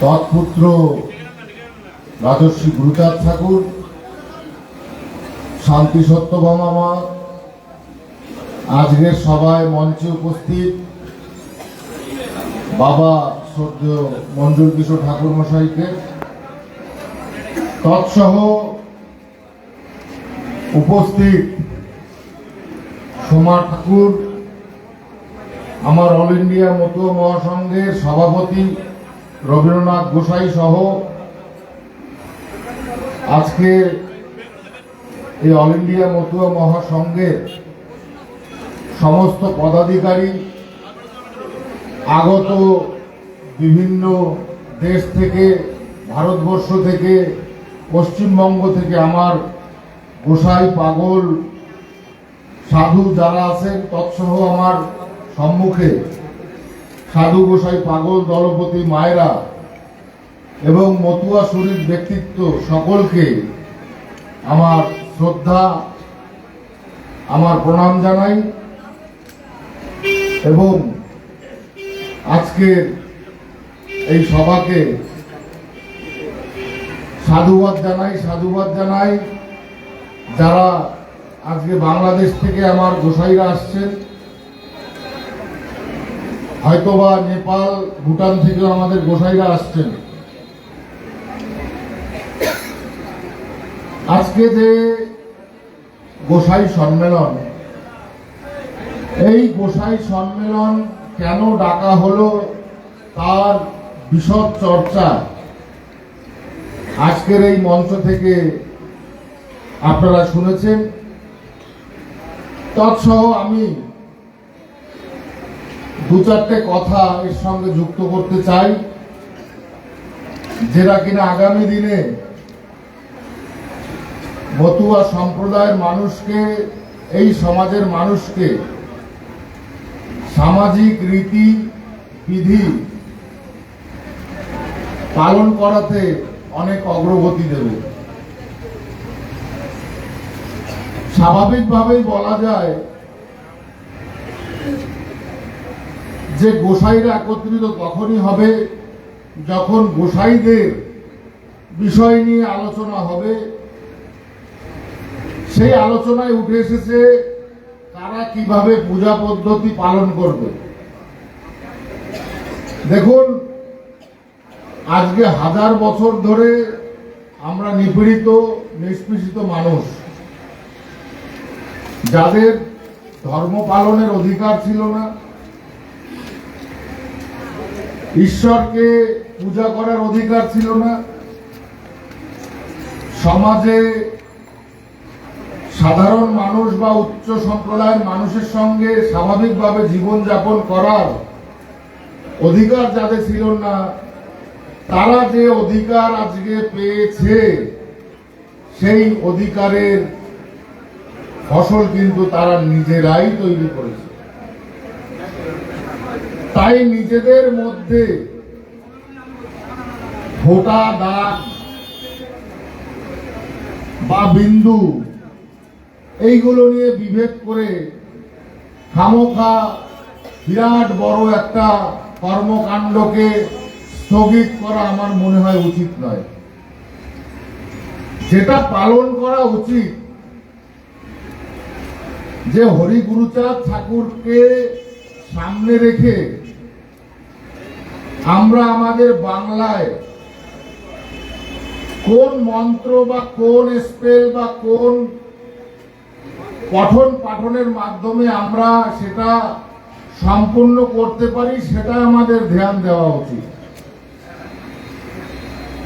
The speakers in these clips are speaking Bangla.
তৎপুত্র রাজস্বী গুরুচাঁদ ঠাকুর, শান্তি সত্যভামা মা আজকের সভায় মঞ্চে উপস্থিত বাবা সদ্য মঞ্জুর কিশোর ঠাকুর মশাইকে। তৎসহ উপস্থিত সোমা ঠাকুর, আমার অল ইন্ডিয়া মতুয়া মহাসংঘের সভাপতি রবীন্দ্রনাথ গোসাই সহ আজকে এই অল ইন্ডিয়া মতুয়া মহাসংঘের সমস্ত পদাধিকারী, আগত বিভিন্ন দেশ থেকে, ভারতবর্ষ থেকে, পশ্চিমবঙ্গ থেকে আমার গোসাই পাগল সাধু যারা আছেন, তৎসহ আমার সম্মুখে সাধু গোসাই পাগল দলপতি মায়েরা এবং মতুয়া শরীর ব্যক্তিত্ব সকলকে আমার শ্রদ্ধা, আমার প্রণাম জানাই এবং আজকের এই সভাকে সাধুবাদ জানাই সাধুবাদ জানাই। যারা আজকে বাংলাদেশ থেকে আমার গোসাইরা আসছেন হয়তোবা নেপাল, ভুটান থেকেও আমাদের গোসাইরা আসছেন। আজকে যে গোসাই সম্মেলন, এই গোসাই সম্মেলন কেন ডাকা হলো তার বিশদ চর্চা আজকের এই মঞ্চ থেকে আপনারা শুনেছেন। তৎসহ আমি দু চারটে কথা এর সঙ্গে যুক্ত করতে চাই, যেটা কিনা আগামী দিনে মতুয়া সম্প্রদায়ের মানুষকে, এই সমাজের মানুষকে সামাজিক রীতি, বিধি পালন করাতে অনেক অগ্রগতি দেবে। স্বাভাবিকভাবেই বলা যায় যে গোসাইরা একত্রিত তখনই হবে যখন গোসাইদের বিষয় নিয়ে আলোচনা হবে। সেই আলোচনায় উঠে এসেছে তারা কীভাবে পূজা পদ্ধতি পালন করবে। দেখুন, আজকে হাজার বছর ধরে আমরা নিপীড়িত নিষ্পেষিত মানুষ। যাদের ধর্ম পালনের অধিকার ছিল না ঈশ্বরকে পূজা করার অধিকার ছিল না। সমাজে সাধারণ মানুষ বা উচ্চ সম্প্রদায়ের মানুষের সঙ্গে স্বাভাবিকভাবে জীবনযাপন করার অধিকার যাদের ছিল না, তারা যে অধিকার আজকে পেয়েছে, সেই অধিকারের ফসল কিন্তু তারা নিজেরাই তৈরি করেছে। তাই নিজেদের মধ্যে ফোটা দাগ বা বিন্দু এইগুলো নিয়ে বিভেদ করে খামোখা বিরাট বড় একটা কর্মকাণ্ডকে স্থগিত করা আমার মনে হয় উচিত নয়। যেটা পালন করা উচিত, যে হরিগুরুচাঁদ ঠাকুরকে সামনে রেখে আমরা আমাদের বাংলায় কোন মন্ত্র বা কোন স্পেল বা কোন পঠন পাঠনের মাধ্যমে আমরা সেটা সম্পূর্ণ করতে পারি সেটা আমাদের ধ্যান দেওয়া উচিত।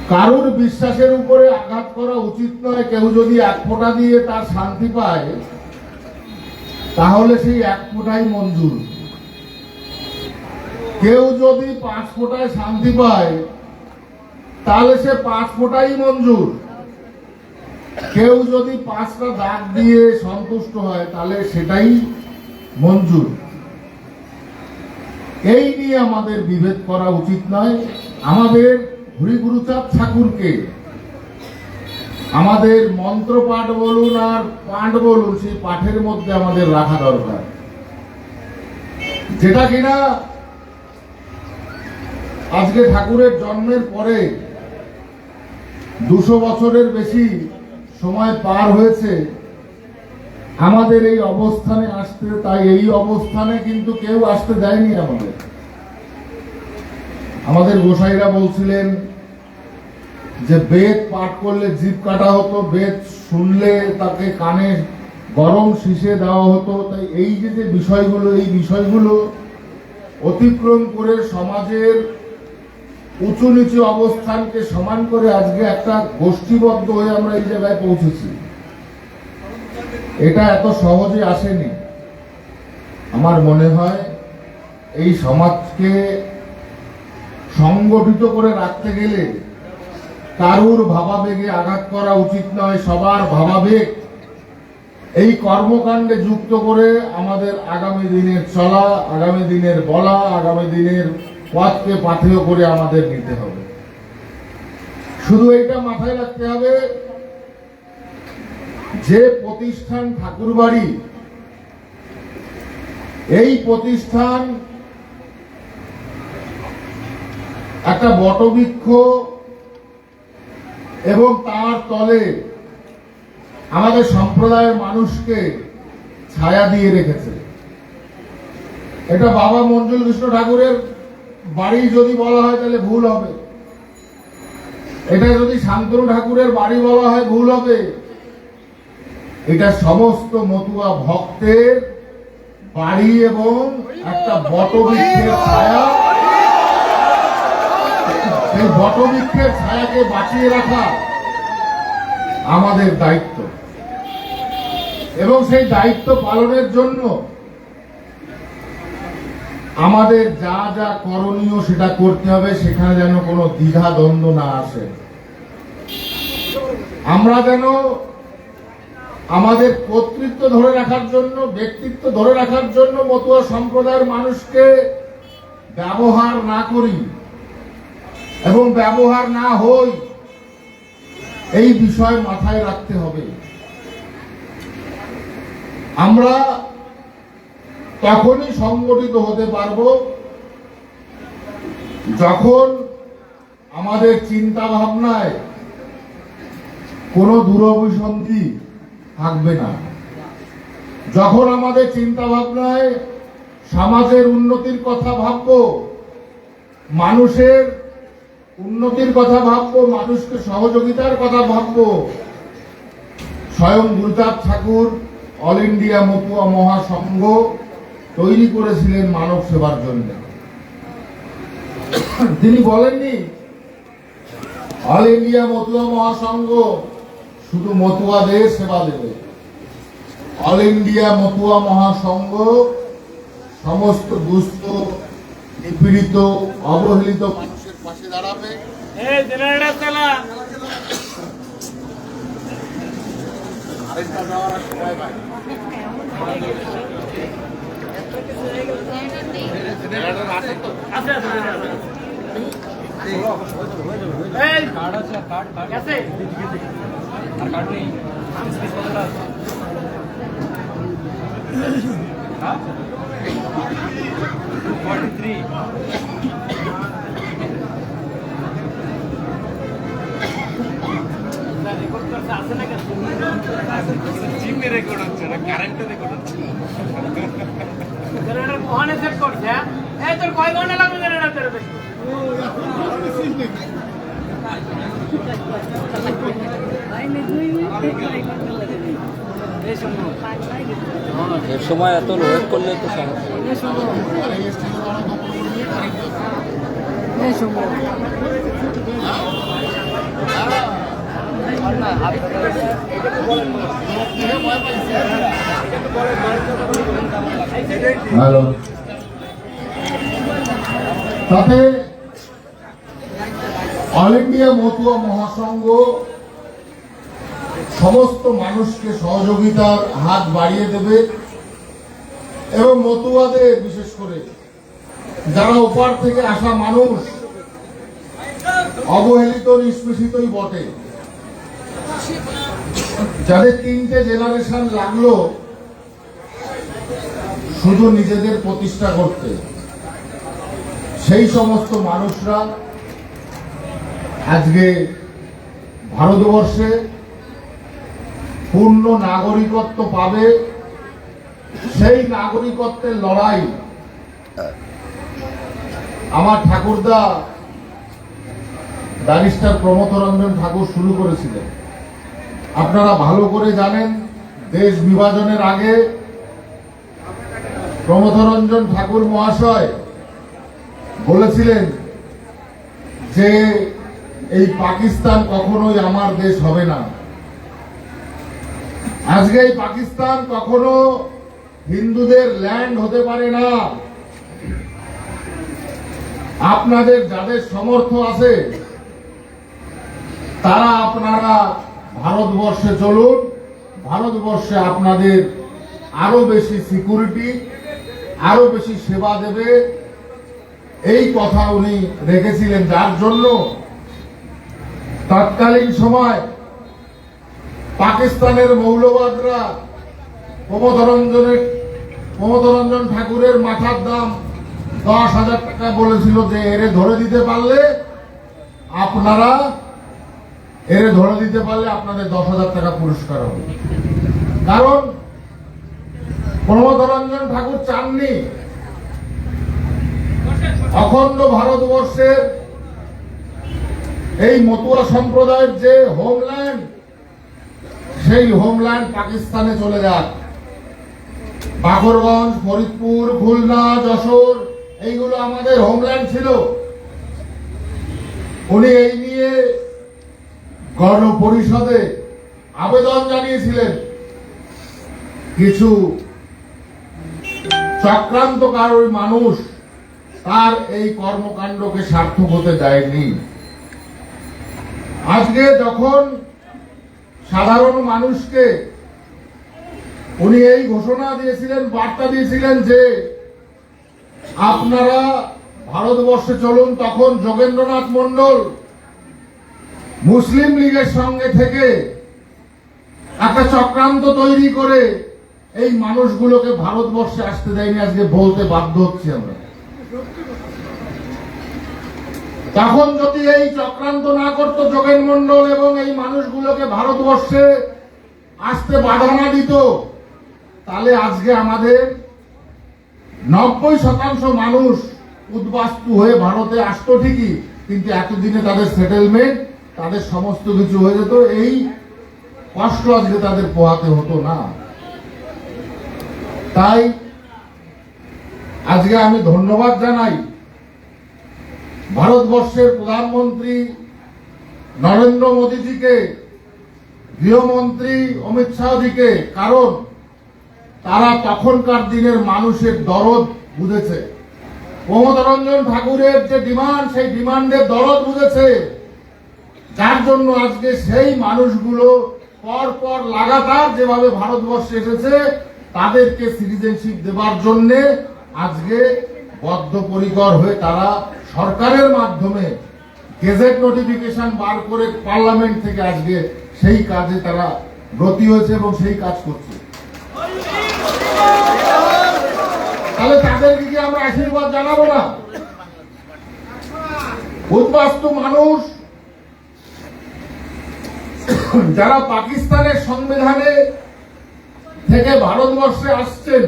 কারুর বিশ্বাসের উপরে আঘাত করা উচিত নয়, কেউ যদি এক ফোঁটা দিয়ে তার শান্তি পায়, তাহলে সেই এক ফোঁটাই মঞ্জুর। কেউ যদি পাঁচ ফোঁটায় শান্তি পায়, তাহলে সে পাঁচ ফোঁটাই মঞ্জুর। কেউ যদি পাঁচটা দাগ দিয়ে সন্তুষ্ট হয়, তাহলে সেটাই মঞ্জুর। এই নিয়ে আমাদের বিভেদ করা উচিত নয়। আমাদের হরিগুরুচাঁদ ঠাকুরকে আমাদের মন্ত্র পাঠ বলুন আর পাঠ বলুন, সেই পাঠের মধ্যে আমাদের রাখা দরকার। যেটা কিনা আজকে ঠাকুরের জন্মের পরে দুশো বছরের বেশি সময় পার হয়েছে। আমাদের এই অবস্থানে আসতে, তাই এই অবস্থানে কিন্তু কেউ আসতে দেয়নি আমাদের। আমাদের গোসাইরা বলছিলেন যে, বেদ পাঠ করলে জিভ কাটা হতো, বেদ শুনলে তাকে কানে গরম শীষে দেওয়া হতো। তাই এই যে যে বিষয়গুলো, এই বিষয়গুলো অতিক্রম করে সমাজের উঁচু নিচু অবস্থানকে সমান করে আজকে একটা গোষ্ঠীবদ্ধ হয়ে আমরা এই জায়গায় পৌঁছেছি। এটা এত সহজে আসেনি। আমার মনে হয় এই সমাজকে সংগঠিত করে রাখতে গেলে কারুর ভাবাবেগে আঘাত করা উচিত নয়, সবার ভাবাবেগ। এই কর্মকাণ্ডে যুক্ত করে আমাদের আগামী দিনের চলা, আগামী দিনের বলা, আগামী দিনের পথকে পাথেয় করে আমাদের নিতে হবে। শুধু এটা মাথায় রাখতে হবে, যে প্রতিষ্ঠান ঠাকুরবাড়ি, এই প্রতিষ্ঠান একটা বটবৃক্ষ এবং তার তলে আমাদের সম্প্রদায়ের মানুষকে ছায়া দিয়ে রেখেছে। এটা বাবা মঞ্জুল কৃষ্ণ ঠাকুরের বাড়ি যদি বলা হয় তাহলে ভুল হবে। এটা যদি শান্তনু ঠাকুরের বাড়ি বলা হয় ভুল হবে। এটা সমস্ত মতুয়া ভক্তের বাড়ি এবং একটা বটবৃক্ষের ছায়া। সেই বটবৃক্ষের ছায়াকে বাঁচিয়ে রাখা আমাদের দায়িত্ব। এবং সেই দায়িত্ব পালনের জন্য আমাদের যা যা করণীয় সেটা করতে হবে, সেখানে যেন কোনো দ্বিধা দ্বন্দ্ব না আসে। আমরা যেন আমাদের কর্তৃত্ব ধরে রাখার জন্য, ব্যক্তিত্ব ধরে রাখার জন্য মতুয়া সম্প্রদায়ের মানুষকে ব্যবহার না করি এবং ব্যবহার না হই, এই বিষয় মাথায় রাখতে হবে। আমরা তখনই সংগঠিত হতে পারব যখন আমাদের চিন্তা ভাবনায় কোনো দূরভিসন্ধি থাকবে না। যখন আমাদের চিন্তা ভাবনায় সমাজের উন্নতির কথা ভাববো, মানুষের উন্নতির কথা ভাববো, মানুষকে সহযোগিতার কথা ভাববো, স্বয়ং গুরুচাঁদ ঠাকুর, অল ইন্ডিয়া মহাসংঘ তৈরি করেছিলেন মানব সেবার জন্য। তিনি বলেননি অল ইন্ডিয়া মতুয়া মহাসংঘ শুধু মতুয়াদের সেবা দেবে। অল ইন্ডিয়া মতুয়া মহাসংঘ সমস্ত দুস্থ নিপীড়িত অবহেলিত মানুষের পাশে দাঁড়াবে। আছে আছে। এই কার্ড আছে কার্ড কার্ড আছে আর কার্ড নেই স্পেস কতটা আছে 43 রেকর্ড করতে আছে না রেকর্ড হচ্ছে না কারেন্টে রেকর্ড হচ্ছে জেনারেটর কোহানে সেট করছে? এই তোর কয় ঘণ্টা এর সময় এত ওয়েট করলে তো সমস্যা তাতে অল ইন্ডিয়া মতুয়া মহাসংঘ সমস্ত মানুষকে সহযোগিতার হাত বাড়িয়ে দেবে এবং মতুয়াদের, বিশেষ করে যারা ওপার থেকে আসা মানুষ, অবহেলিত, নিষ্পেষিতই বটে। যাদের তিনটে জেনারেশন লাগল, শুধু নিজেদের প্রতিষ্ঠা করতে। সেই সমস্ত মানুষরা আজকে ভারতবর্ষে পূর্ণ নাগরিকত্ব পাবে। সেই নাগরিকত্বের লড়াই আমার ঠাকুরদা, ব্যারিস্টার প্রমথ রঞ্জন ঠাকুর শুরু করেছিলেন। আপনারা ভালো করে জানেন, দেশ বিভাজনের আগে প্রমথ রঞ্জন ঠাকুর মহাশয় বলেছিলেন যে, এই পাকিস্তান কখনোই আমার দেশ হবে না। আজকে এই পাকিস্তান কখনো হিন্দুদের ল্যান্ড হতে পারে না। আপনাদের যাদের সমর্থ আছে, তারা আপনারা ভারতবর্ষে চলুন, ভারতবর্ষে আপনাদের আরও বেশি সিকিউরিটি আরও বেশি সেবা দেবে। এই কথা উনি রেখেছিলেন, যার জন্য তৎকালীন সময় পাকিস্তানের মৌলবাদরা প্রমোদরঞ্জনের প্রমোদরঞ্জন ঠাকুরের মাথার দাম দশ হাজার টাকা বলেছিল যে এরে ধরে দিতে পারলে আপনারা এরে ধরে দিতে পারলে আপনাদের দশ হাজার টাকা পুরস্কার হবে। কারণ প্রমোদরঞ্জন ঠাকুর চাননি। অখণ্ড ভারতবর্ষের এই মতুয়া সম্প্রদায়ের যে হোমল্যান্ড সেই হোমল্যান্ড পাকিস্তানে চলে যাক। বাকরগঞ্জ, ফরিদপুর, খুলনা, যশোর, এইগুলো আমাদের হোমল্যান্ড ছিল। উনি এই নিয়ে গণ পরিষদে আবেদন জানিয়েছিলেন। কিছু চক্রান্তকার ওই মানুষ তার এই কর্মকাণ্ডকে সার্থক হতে দেয়নি। আজকে যখন সাধারণ মানুষকে উনি এই ঘোষণা দিয়েছিলেন, বার্তা দিয়েছিলেন যে আপনারা ভারতবর্ষে চলুন, তখন যোগেন্দ্রনাথ মন্ডল মুসলিম লীগের সঙ্গে থেকে একটা চক্রান্ত তৈরি করে এই মানুষগুলোকে ভারতবর্ষে আসতে দেয়নি আজকে বলতে বাধ্য হচ্ছি আমরা। তখন যদি এই চক্রান্ত না করতো যোগেন মন্ডল এবং এই মানুষগুলোকে ভারতবর্ষে আসতে বাধা না দিত, তাহলে আজকে আমাদের নব্বই শতাংশ মানুষ উদ্বাস্তু হয়ে ভারতে আসতো ঠিকই, কিন্তু এতদিনে তাদের সেটেলমেন্ট তাদের সমস্ত কিছু হয়ে যেত, এই কষ্ট আজকে তাদের পোহাতে হতো না। তাই আজকে আমি ধন্যবাদ জানাই ভারতবর্ষের প্রধানমন্ত্রী নরেন্দ্র মোদীজিকে, গৃহমন্ত্রী অমিত শাহজিকে, কারণ তারা তখনকার দিনের মানুষের দরদ বুঝেছে। প্রমোদ রঞ্জন ঠাকুরের যে ডিমান্ড, সেই ডিমান্ডের দরদ বুঝেছে। যার জন্য আজকে সেই মানুষগুলো পর পর লাগাতার যেভাবে ভারতবর্ষে এসেছে, তাদেরকে সিটিজেনশিপ দেবার জন্য আজকে বদ্ধপরিকর হয়ে তারা সরকারের মাধ্যমে গেজেট নোটিফিকেশন বার করে পার্লামেন্ট থেকে আজকে সেই কাজে তারা ব্রতী হয়েছে এবং সেই কাজ করছে। তাহলে তাদেরকে কি আমরা আশীর্বাদ জানাব না? উদ্বাস্তু মানুষ যারা পাকিস্তানের সংবিধানে থেকে ভারতবর্ষে আসছেন,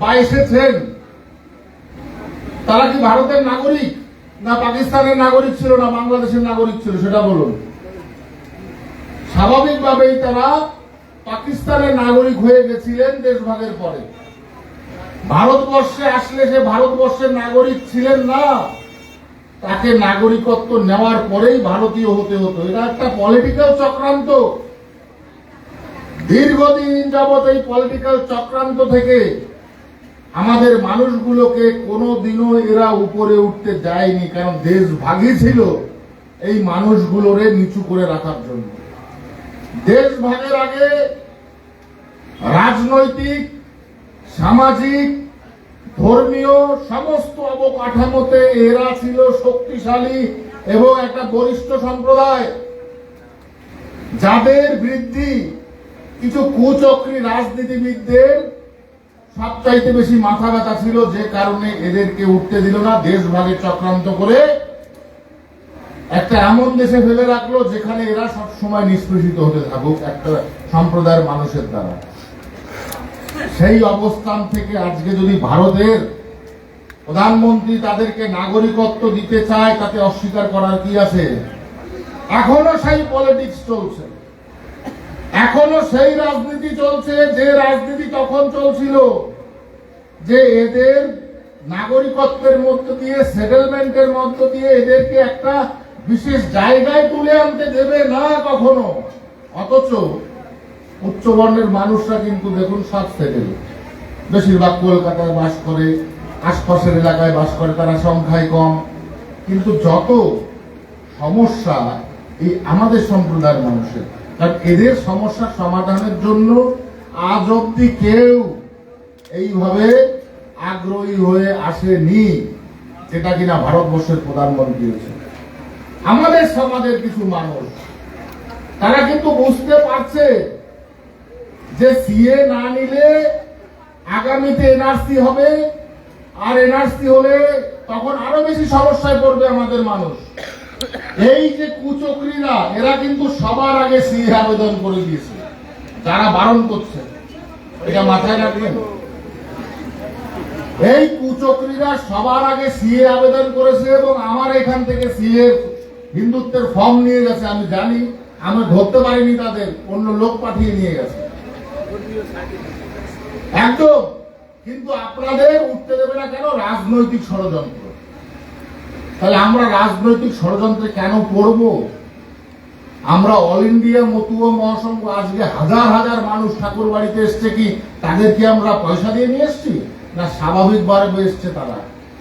বা এসেছেন, তারা কি ভারতের নাগরিক? না পাকিস্তানের নাগরিক ছিল, না বাংলাদেশের নাগরিক ছিল, সেটা বলুন। স্বাভাবিকভাবেই তারা পাকিস্তানের নাগরিক হয়ে গেছিলেন দেশভাগের পরে। ভারতবর্ষে আসলে সে ভারতবর্ষের নাগরিক ছিলেন না। তাকে নাগরিকত্ব নেওয়ার পরেই ভারতীয় হতে হতো। এটা একটা পলিটিক্যাল চক্রান্ত। দীর্ঘদিন যাবৎ এই পলিটিক্যাল চক্রান্ত থেকে আমাদের মানুষগুলোকে কোনো দিনও এরা উপরে উঠতে দেয়নি, কারণ দেশ ভাগই ছিল এই মানুষগুলোরে নিচু করে রাখার জন্য। দেশ ভাগের আগে রাজনৈতিক, সামাজিক ধর্মীয় সমস্ত অবকাঠামোতে এরা ছিল শক্তিশালী এবং একটা বরিষ্ঠ সম্প্রদায়। যাদের বৃদ্ধি কিছু কুচক্রী রাজনীতিবিদদের সবচাইতে বেশি মাথা ব্যথা ছিল, যে কারণে এদেরকে উঠতে দিল না দেশ ভাগের চক্রান্ত করে একটা এমন দেশে ফেলে রাখল, যেখানে এরা সব সময় নিষ্পেষিত হতে থাকুক, একটা সম্প্রদায়ের মানুষের দ্বারা। সেই অবস্থান থেকে আজকে যদি ভারতের প্রধানমন্ত্রী তাদেরকে নাগরিকত্ব দিতে চায় তাতে অস্বীকার করার কি আছে? এখনও সেই পলিটিক্স চলছে। এখনও সেই রাজনীতি চলছে, যে রাজনীতি তখন চলছিল। যে এদের নাগরিকত্বের মধ্য দিয়ে সেটেলমেন্টের মধ্য দিয়ে এদেরকে একটা বিশেষ জায়গায় তুলে আনতে দেবে না কখনো। অথচ উচ্চবর্ণের মানুষরা কিন্তু দেখুন সব সেটেল বেশিরভাগ কলকাতায় বাস করে, আশপাশের এলাকায় বাস করে, তারা সংখ্যায় কম। কিন্তু যত সমস্যা এই আমাদের সম্প্রদায়ের মানুষের, কারণ এদের সমস্যার সমাধানের জন্য আজ অব্দি কেউ এইভাবে আগ্রহী হয়ে আসেনি, যেটা কিনা ভারতবর্ষের প্রধানমন্ত্রী হয়েছে। আমাদের সমাজের কিছু মানুষ, তারা কিন্তু বুঝতে পারছে যে সিএ না নিলে আগামীতে এনআরসি হবে, আর এনআরসি হলে তখন আরও বেশি সমস্যায় পড়বে আমাদের মানুষ। এই যে কুচক্রীরা, এরা কিন্তু সবার আগে সিএ আবেদন করে দিয়েছে। যারা বারণ করছে। এটা মাথায় রাখবেন? এই কুচক্রীরা সবার আগে সিএ আবেদন করেছে এবং আমার এখান থেকে সিএ হিন্দুত্বের ফর্ম নিয়ে গেছে। আমি জানি, আমি ধরতে পারিনি তাদের, অন্য লোক পাঠিয়ে নিয়ে গেছে। একদম। কিন্তু আপনাদের উঠতে দেবে না কেন রাজনৈতিক ষড়যন্ত্র? তাহলে আমরা রাজনৈতিক ষড়যন্ত্রে কেন পড়ব? আমরা অল ইন্ডিয়া মতুয়া মহাসংঘ আজকে হাজার হাজার মানুষ ঠাকুর বাড়িতে এসছে কি তাদেরকে আমরা পয়সা দিয়ে নিয়ে এসছি? না স্বাভাবিক ভাবে এসছে তারা।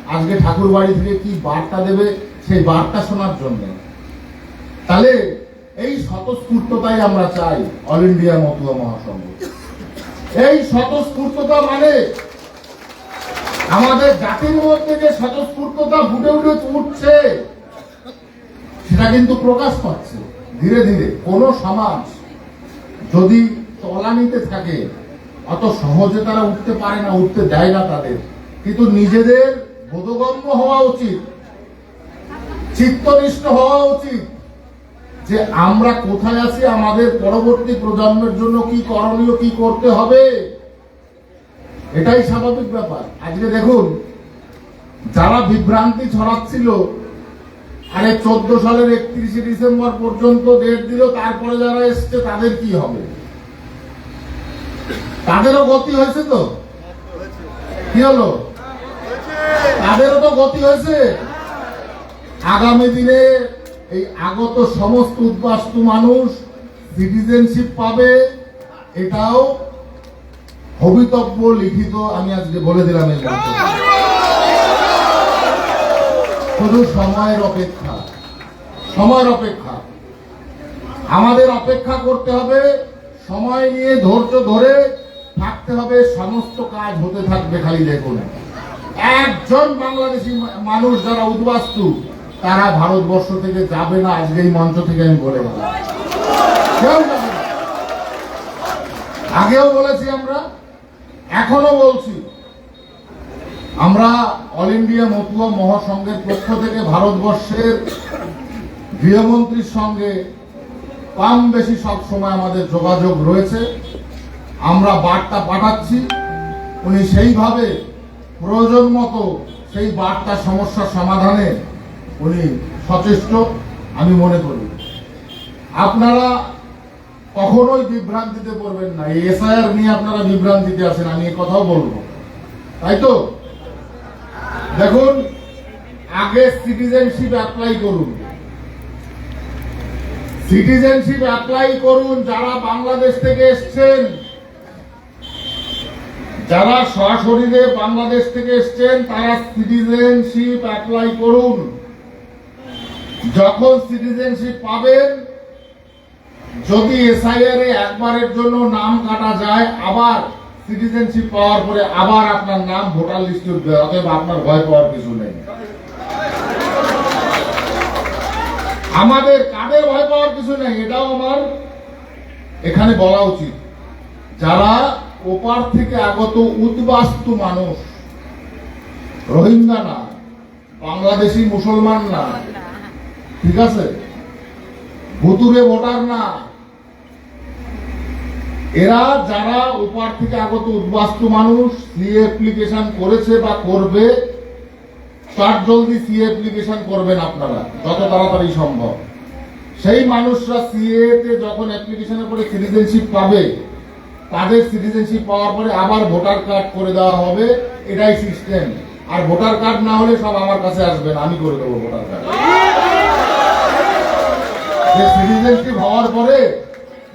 আজকে ঠাকুর বাড়ি থেকে কি বার্তা দেবে সেই বার্তা শোনার জন্য? তাহলে এই স্বতঃস্ফূর্ততাই আমরা চাই অল ইন্ডিয়া মতুয়া মহাসংঘ। এই স্বতঃস্ফূর্ততা মানে আমাদের জাতির মধ্যে যে স্বতঃস্ফূর্ততা ফুটে উঠে উঠছে, সেটা কিন্তু প্রকাশ পাচ্ছে। ধীরে ধীরে কোন সমাজ যদি তলানিতে থাকে, অত সহজে তারা উঠতে পারে না, উঠতে দেয় না তাদের। কিন্তু নিজেদের বোধগম্য হওয়া উচিত, চিত্তনিষ্ঠ হওয়া উচিত। যে আমরা কোথায় আছি, আমাদের পরবর্তী প্রজন্মের জন্য কি করণীয়, কি করতে হবে? এটাই স্বাভাবিক ব্যাপার। আজকে দেখুন, যারা বিভ্রান্তি ছড়াচ্ছিল, আরে চোদ্দ সালের একত্রিশে ডিসেম্বর পর্যন্ত ডেট দিল, তারপরে যারা এসছে, তাদের কি হবে? তাদেরও গতি হয়েছে তো? কি হলো? তাদেরও তো গতি হয়েছে। আগামী দিনে এই আগত সমস্ত উদ্বাস্তু মানুষ সিটিজেনশিপ পাবে, এটাও ভবিতব্য লিখিত আমি আজকে বলে দিলাম শুধু সময়ের অপেক্ষা সময়ের অপেক্ষা। আমাদের অপেক্ষা করতে হবে, সময় নিয়ে ধৈর্য ধরে থাকতে হবে, সমস্ত কাজ হতে থাকবে খালি দেখুন। একজন বাংলাদেশি মানুষ যারা উদ্বাস্তু তারা ভারতবর্ষ থেকে যাবে না, আজকে এই মঞ্চ থেকে আমি বলে। আগেও বলেছি আমরা, এখনও বলছি। আমরা অল ইন্ডিয়া মতুয়া মহাসংঘের পক্ষ থেকে ভারতবর্ষের গৃহমন্ত্রীর সঙ্গে কম বেশি সব সময় আমাদের যোগাযোগ রয়েছে। আমরা বার্তা পাঠাচ্ছি। উনি সেইভাবে প্রয়োজন মতো সেই বার্তা সমস্যার সমাধানে উনি সচেষ্ট, আমি মনে করি। আপনারা কখনোই বিভ্রান্তিতে পড়বেন না। এই এসআইআর নিয়ে আপনারা বিভ্রান্তিতে আছেন, আমি কথাও বলব। তাই তো? দেখুন, আগে সিটিজেনশিপ অ্যাপ্লাই করুন। সিটিজেনশিপ অ্যাপ্লাই করুন, যারা বাংলাদেশ থেকে এসছেন, যারা সশরীরে বাংলাদেশ থেকে এসছেন, তারা সিটিজেনশিপ অ্যাপ্লাই করুন। যখন সিটিজেনশিপ পাবেন, যদি এসআইআর এ একবারের জন্য নাম কাটা যায়, আবার সিটিজেনশিপ পাওয়ার পরে আবার আপনার নাম ভোটার লিস্টে উঠবে, অতএব আপনার ভয় পাওয়ার কিছু নেই। আমাদের কাদের ভয় পাওয়ার কিছু নেই, এটাও আমার এখানে বলা উচিত। যারা ওপার থেকে আগত উদ্বাস্তু মানুষ, রোহিঙ্গা না, বাংলাদেশি মুসলমান না ঠিক আছে? ভুতুরে ভোটার না। এরা যারা ওপার থেকে আগত উদ্বাস্তু মানুষ, সি অ্যাপ্লিকেশন করেছে বা করবে, তার জলদি সি অ্যাপ্লিকেশন করবেন আপনারা, যত তাড়াতাড়ি সম্ভব। সেই মানুষরা সিএ তে যখন অ্যাপ্লিকেশনের পরে সিটিজেনশিপ পাবে, তাদের সিটিজেনশিপ পাওয়ার পরে আবার ভোটার কার্ড করে দেওয়া হবে, এটাই সিস্টেম। আর ভোটার কার্ড না হলে সব আমার কাছে আসবেন আমি করে দেবো ভোটার কার্ড। যে সিটিজেনশিপ হওয়ার পরে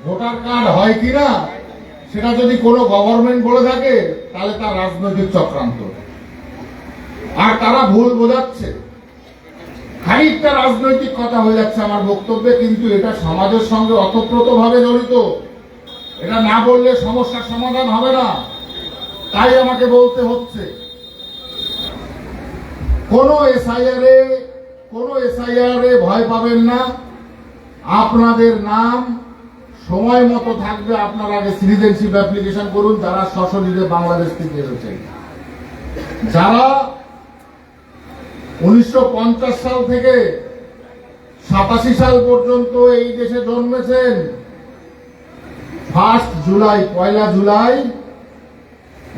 ভোটার কার্ড হয় কিনা, সেটা যদি কোনো গভর্নমেন্ট বলে থাকে, তাহলে তার রাজনৈতিক চক্রান্ত। আর তারা ভুল বোঝাচ্ছে। খানিকটা রাজনৈতিক কথা হয়ে যাচ্ছে আমার বক্তব্যে, কিন্তু এটা সমাজের সঙ্গে অতপ্রতভাবে জড়িত। এটা না বললে সমস্যার সমাধান হবে না। তাই আমাকে বলতে হচ্ছে, কোনো এসআইআর এ, কোনো এসআইআর এ ভয় পাবেন না। আপনাদের নাম, সময় মতো থাকবে আপনারা আগে সিটিজেনশিপ অ্যাপ্লিকেশন করুন, যারা সশরীরে বাংলাদেশ থেকে এসেছেন। যারা উনিশশো পঞ্চাশ সাল থেকে সাতাশি সাল পর্যন্ত এই দেশে জন্মেছেন ফার্স্ট জুলাই, পয়লা জুলাই,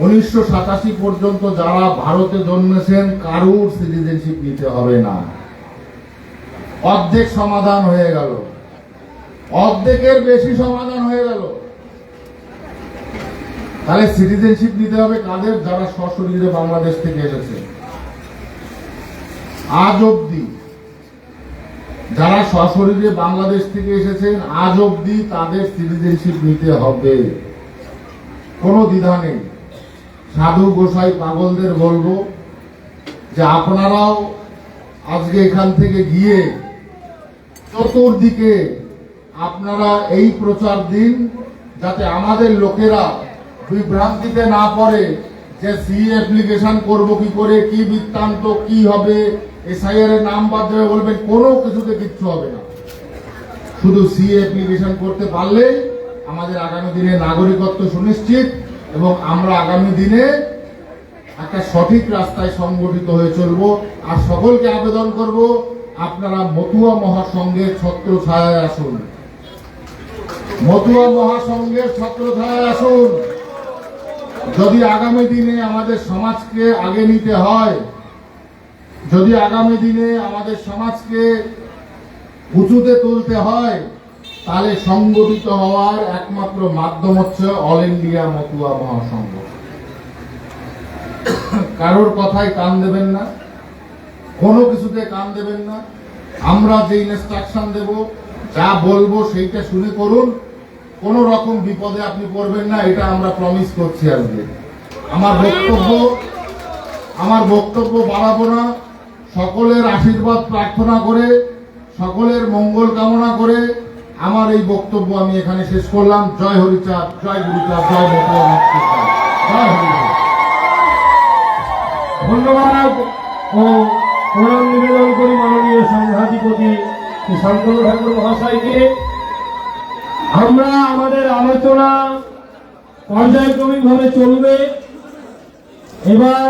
উনিশশো সাতাশি পর্যন্ত যারা ভারতে জন্মেছেন, কারুর সিটিজেনশিপ নিতে হবে না। অর্ধেক সমাধান হয়ে গেল। অর্ধেকের বেশি সমাধান হয়ে গেল। তাহলে সিটিজেনশিপ নিতে হবে কাদের? যারা সশরীরে বাংলাদেশ থেকে এসেছে। আজ অব্দি যারা সশরীরে বাংলাদেশ থেকে এসেছেন, আজ অব্দি তাদের সিটিজেনশিপ নিতে হবে। কোনো দ্বিধা নেই। সাধু গোসাই পাগলদের বলব যে আপনারাও আজকে এখান থেকে গিয়ে চতুর্দিকে আপনারা এই প্রচার দিন যাতে আমাদের লোকেরা বিভ্রান্তিতে না পড়ে যে সি অ্যাপ্লিকেশন করব কি করে, কি বৃত্তান্ত, কি হবে, এসআইআর এর নাম বাদ দেবে বলবেন, কোনো কিছুতে কিচ্ছু হবে না। শুধু সি অ্যাপ্লিকেশন করতে পারলে আমাদের আগামী দিনে নাগরিকত্ব সুনিশ্চিত এবং আমরা আগামী দিনে একটা সঠিক রাস্তায় সংগঠিত হয়ে চলবো। আর সকলকে আবেদন করব, আপনারা মতুয়া মহাসংঘের ছত্র ছায়ায় আসুন। মতুয়া মহাসংঘের ছত্র ছায়ায় আসুন। যদি আগামী দিনে আমাদের সমাজকে আগে নিতে হয়, যদি আগামী দিনে আমাদের সমাজকে উঁচুতে তুলতে হয়, তাহলে সংগঠিত হওয়ার একমাত্র মাধ্যম হচ্ছে অল ইন্ডিয়া মতুয়া মহাসংঘ। কারোর কথায় কান দেবেন না, কোনো কিছুতে কান দেবেন না। আমরা যে ইনস্ট্রাকশন দেব, যা বলব সেইটা শুনে করুন। কোন রকম বিপদে আপনি পড়বেন না, এটা আমরা প্রমিস করছি আজকে। আমার বক্তব্য আমার বক্তব্য বাড়াবো না। সকলের আশীর্বাদ প্রার্থনা করে, সকলের মঙ্গল কামনা করে আমার এই বক্তব্য আমি এখানে শেষ করলাম। জয় হরিচাঁদ, জয় গুরুচাঁদ, জয় মতুয়া জয় হরিচাঁদ। ধন্যবাদ ও প্রণাম নিবেদন করি মাননীয় সংঘাধিপতি শান্তনু ঠাকুর মহাশয়কে। আমরা আমাদের আলোচনা পর্যায়ক্রমিকভাবে চলবে। এবার